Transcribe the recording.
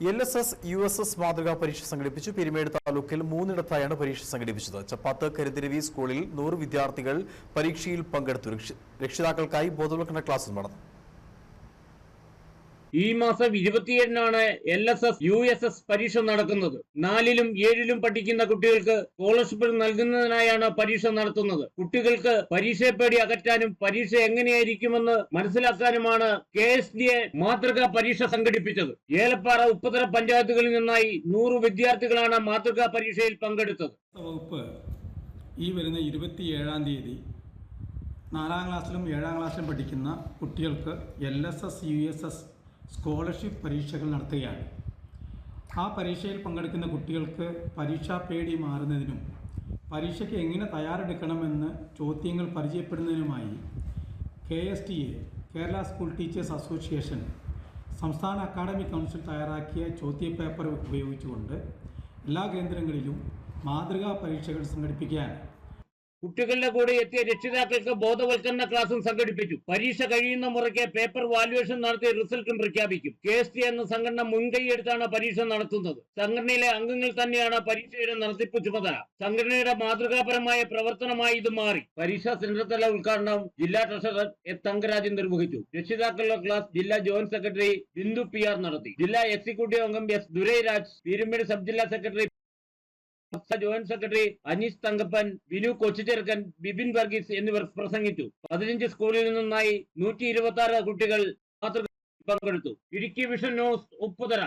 L S S U S S മാതൃകാ പരീക്ഷ സംഘടിപ്പിച്ചു. പെരുമേട് താലൂക്കിൽ മൂന്നിടത്തായാണ് പരീക്ഷ സംഘടിപ്പിച്ചത്. ചപ്പാത്ത് കരുതിരവി സ്കൂളിൽ നൂറ് വിദ്യാർത്ഥികൾ പരീക്ഷയിൽ പങ്കെടുത്തു. രക്ഷ- രക്ഷിതാക്കൾക്കായി ബോധവൽക്കരണ ക്ലാസ് നടന്നു. ഈ മാസം ഇരുപത്തിയേഴിനാണ് L S S U S S പരീക്ഷ നടക്കുന്നത്. നാലിലും ഏഴിലും പഠിക്കുന്ന കുട്ടികൾക്ക് സ്കോളർഷിപ്പ് നൽകുന്നതിനായാണ് പരീക്ഷ നടത്തുന്നത്. കുട്ടികൾക്ക് പരീക്ഷയെ പേടി അകറ്റാനും പരീക്ഷ എങ്ങനെയായിരിക്കുമെന്ന് മനസ്സിലാക്കാനുമാണ് കെ എസ് ഡി എ മാതൃകാ പരീക്ഷ സംഘടിപ്പിച്ചത്. ഏലപ്പാറ ഉപ്പുതറ പഞ്ചായത്തുകളിൽ നിന്നായി നൂറ് വിദ്യാർത്ഥികളാണ് മാതൃകാ പരീക്ഷയിൽ പങ്കെടുത്തത്. വകുപ്പ് ഈ വരുന്ന ഇരുപത്തിയേഴാം തീയതി നാലാം ക്ലാസ്സിലും ഏഴാം ക്ലാസ്സിലും പഠിക്കുന്ന കുട്ടികൾക്ക് L S S U S S scholarship പരീക്ഷകൾ നടത്തുകയാണ്. ആ പരീക്ഷയിൽ പങ്കെടുക്കുന്ന കുട്ടികൾക്ക് പരീക്ഷാ പേടി മാറുന്നതിനും പരീക്ഷയ്ക്ക് എങ്ങനെ തയ്യാറെടുക്കണമെന്ന് ചോദ്യങ്ങൾ പരിചയപ്പെടുന്നതിനുമായി K S T A Kerala school teachers association സംസ്ഥാന അക്കാദമിക് കൗൺസിൽ തയ്യാറാക്കിയ ചോദ്യപേപ്പർ ഉപയോഗിച്ചുകൊണ്ട് എല്ലാ കേന്ദ്രങ്ങളിലും മാതൃകാ പരീക്ഷകൾ സംഘടിപ്പിക്കാൻ കുട്ടികളുടെ കൂടെ എത്തിയ രക്ഷിതാക്കൾക്ക് ബോധവൽക്കരണ ക്ലാസും സംഘടിപ്പിച്ചു. പരീക്ഷ കഴിയുന്ന മുറയ്ക്ക് പേപ്പർ വാല്യുവേഷൻ നടത്തി റിസൾട്ടും പ്രഖ്യാപിക്കും. കെ എസ് ടി എന്ന സംഘടന മുൻകൈയെടുത്താണ് പരീക്ഷ നടത്തുന്നത്. സംഘടനയിലെ അംഗങ്ങൾ തന്നെയാണ് പരീക്ഷയുടെ നടത്തിപ്പ് ചുമതല. സംഘടനയുടെ മാതൃകാപരമായ പ്രവർത്തനമായി ഇത് മാറി. പരീക്ഷാ സെന്റർതല ഉദ്ഘാടനം ജില്ലാ ട്രഷറർ എ തങ്കരാജൻ നിർവഹിച്ചു. രക്ഷിതാക്കളുടെ ക്ലാസ് ജില്ലാ joint secretary Bindu P R നടത്തി. ജില്ലാ എക്സിക്യൂട്ടീവ് അംഗം എസ് ദുരൈരാജ് പീരുമേട് സബ് ജില്ലാ secretary joint secretary Aneesh Thankappan Vinu Kochucherukkan Bibin Varghese എന്നിവർ പ്രസംഗിച്ചു. പതിനഞ്ച് സ്കൂളിൽ നിന്നായി നൂറ്റി കുട്ടികൾ പങ്കെടുത്തു. Idukki vision news Upputhara